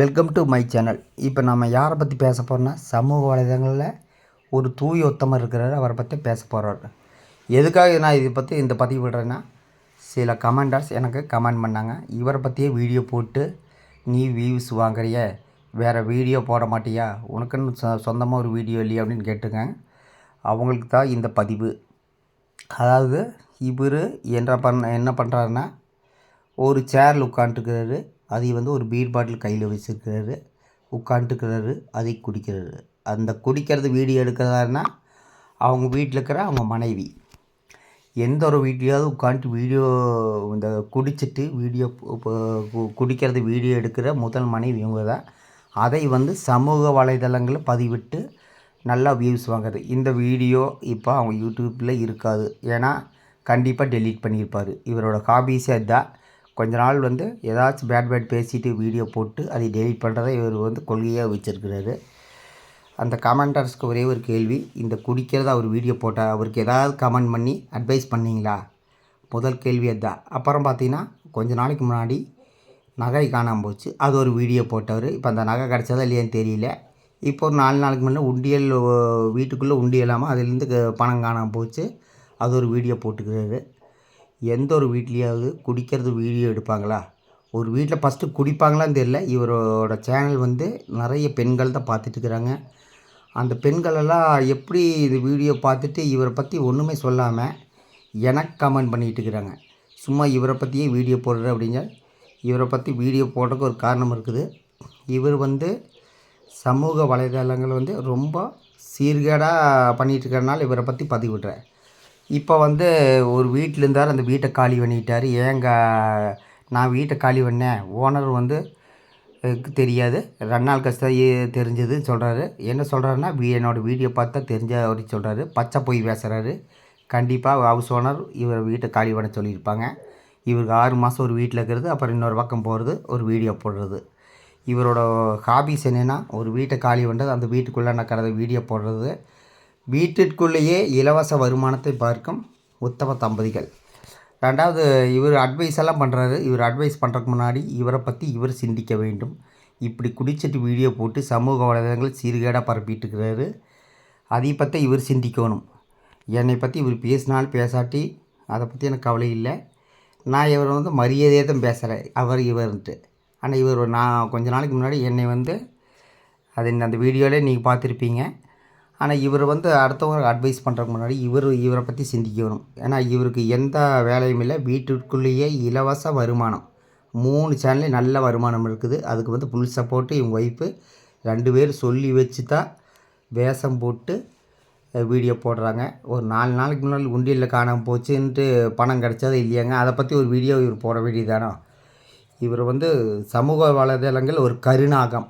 Welcome to my channel இப்போ நம்ம யாரை பற்றி பேச போகிறோன்னா சமூக வலைதளங்களில் ஒரு தூய உத்தமர் இருக்கிறாரு. அவரை பற்றி பேச போகிறாரு எதுக்காக நான் இதை பற்றி இந்த பதிவு விடுறேன்னா சில கமெண்டர்ஸ் எனக்கு கமெண்ட் பண்ணாங்க. இவரை பற்றியே வீடியோ போட்டு நீ வியூஸ் வாங்குறிய? வேறு வீடியோ போட மாட்டியா? உனக்குன்னு சொ சொந்தமாக ஒரு வீடியோ இல்லையா? அப்படின்னு கேட்டிருக்காங்க. அவங்களுக்கு தான் இந்த பதிவு. அதாவது இவர் என்ன பண்ண என்ன பண்ணுறாருன்னா ஒரு சேரில் உட்காந்துருக்கிறாரு அதை வந்து ஒரு பீர் பாட்டில் கையில் வச்சுருக்கிறாரு. உட்காந்துருக்கிறாரு அதை குடிக்கிறாரு. அந்த குடிக்கிறது வீடியோ எடுக்கிறதாருன்னா அவங்க வீட்டில் இருக்கிற அவங்க மனைவி. எந்த ஒரு வீட்லையாவது உட்காந்துட்டு வீடியோ இந்த குடிச்சிட்டு வீடியோ குடிக்கிறது வீடியோ எடுக்கிற முதல் மனைவி இவங்க தான் அதை வந்து சமூக வலைதளங்களில் பதிவிட்டு நல்லா வியூஸ் வாங்குறது. இந்த வீடியோ இப்போ அவங்க யூடியூப்பில் இருக்காது. ஏன்னா கண்டிப்பாக டெலீட் பண்ணியிருப்பார். இவரோட ஹாபீஸே அதுதான். கொஞ்ச நாள் வந்து ஏதாச்சும் பேட் பேட் பேசிட்டு வீடியோ போட்டு அதை டெலிட் பண்ணுறதை இவர் வந்து கொள்கையாக வச்சுருக்கிறாரு. அந்த கமெண்டர்ஸ்க்கு ஒரே ஒரு கேள்வி இந்த குடிக்கிறத அவர் வீடியோ போட்டால் அவருக்கு ஏதாவது கமெண்ட் பண்ணி அட்வைஸ் பண்ணிங்களா? முதல் கேள்வி அதுதான். அப்புறம் பார்த்தீங்கன்னா கொஞ்ச நாளைக்கு முன்னாடி நகை காணாமல் போச்சு. அது ஒரு வீடியோ போட்டவர். இப்போ அந்த நகை கிடச்சதா இல்லையான்னு தெரியல. இப்போ ஒரு நாலு நாளைக்கு முன்னே உண்டியல் வீட்டுக்குள்ளே உண்டியலாமல் அதுலேருந்து பணம் காணாமல் போச்சு. அது ஒரு வீடியோ போட்டுக்கிறாரு. எந்த ஒரு வீட்லேயாவது குடிக்கிறது வீடியோ எடுப்பாங்களா? ஒரு வீட்டில் ஃபஸ்ட்டு குடிப்பாங்களான்னு தெரியல. இவரோட சேனல் வந்து நிறைய பெண்கள் தான் பார்த்துட்டு இருக்கிறாங்க அந்த பெண்களெல்லாம் எப்படி இது வீடியோ பார்த்துட்டு இவரை பற்றி ஒன்றுமே சொல்லாமல் எனக்கு கமெண்ட் பண்ணிகிட்டு இருக்கிறாங்க சும்மா இவரை பற்றியே வீடியோ போடுற அப்படிங்க இவரை பற்றி வீடியோ போடுறதுக்கு ஒரு காரணம் இருக்குது. இவர் வந்து சமூக வலைதளங்கள் வந்து ரொம்ப சீர்கேடாக பண்ணிகிட்டு இருக்கிறனால இவரை பற்றி பதிவிடுறேன் இப்போ வந்து ஒரு வீட்டில் இருந்தார் அந்த வீட்டை காலி பண்ணிட்டார். ஏங்க நான் வீட்டை காலி பண்ணேன். ஓனர் வந்து எனக்கு தெரியாது. ரெண்டு நாள் கஷ்டம் தெரிஞ்சதுன்னு சொல்கிறாரு என்ன சொல்கிறாருன்னா வீ என்னோடய வீடியோ பார்த்தா தெரிஞ்ச அப்படி சொல்கிறாரு பச்சை பொய் பேசுகிறாரு கண்டிப்பாக ஹவுஸ் ஓனர் இவர் வீட்டை காலி பண்ண சொல்லியிருப்பாங்க. இவருக்கு ஆறு மாதம் ஒரு வீட்டில் இருக்கிறது அப்புறம் இன்னொரு பக்கம் போகிறது ஒரு வீடியோ போடுறது. இவரோட ஹாபிஸ் என்னென்னா ஒரு வீட்டை காலி பண்ணுறது அந்த வீட்டுக்குள்ளே நடக்கிறத வீடியோ போடுறது. வீட்டிற்குள்ளேயே இலவச வருமானத்தை பார்க்கும் உத்தம தம்பதிகள். ரெண்டாவது இவர் அட்வைஸ் எல்லாம் பண்ணுறாரு இவர் அட்வைஸ் பண்ணுறதுக்கு முன்னாடி இவரை பற்றி இவர் சிந்திக்க வேண்டும். இப்படி குடிச்சிட்டு வீடியோ போட்டு சமூக வலைதளங்கள் சீர்கேடாக பரப்பிட்டு இருக்கிறாரு அதை பற்றி இவர் சிந்திக்கணும். என்னை பற்றி இவர் பேசினாலும் பேசாட்டி அதை பற்றி எனக்கு கவலை இல்லை. நான் இவரை வந்து மரியாதையாக தான் பேசுகிறேன் அவர் இவர்ன்ட்டு. ஆனால் இவர் நான் கொஞ்ச நாளைக்கு முன்னாடி என்னை வந்து அது இந்த- அந்த வீடியோவிலே நீங்கள் பார்த்துருப்பீங்க. ஆனால் இவர் வந்து அடுத்தவங்க அட்வைஸ் பண்ணுறதுக்கு முன்னாடி இவர் இவரை பற்றி சிந்திக்கணும். ஏன்னா இவருக்கு எந்த வேலையும் இல்லை. வீட்டுக்குள்ளேயே இலவச வருமானம். மூணு சேனல்லையும் நல்ல வருமானம் இருக்குது. அதுக்கு வந்து ஃபுல் சப்போர்ட்டு இவங்க ஒய்ஃபு ரெண்டு பேர் சொல்லி வச்சு தான் வேஷம் போட்டு வீடியோ போடுறாங்க. ஒரு நாலு நாளைக்கு முன்னாடி உண்டியலில் காணாமல் போச்சுன்ட்டு பணம் கிடைச்சது இல்லையாங்க? அதை பற்றி ஒரு வீடியோ இவர் போட வேண்டியதானோ இவர் வந்து சமூக வலைதளங்கள் ஒரு கருநாகம்.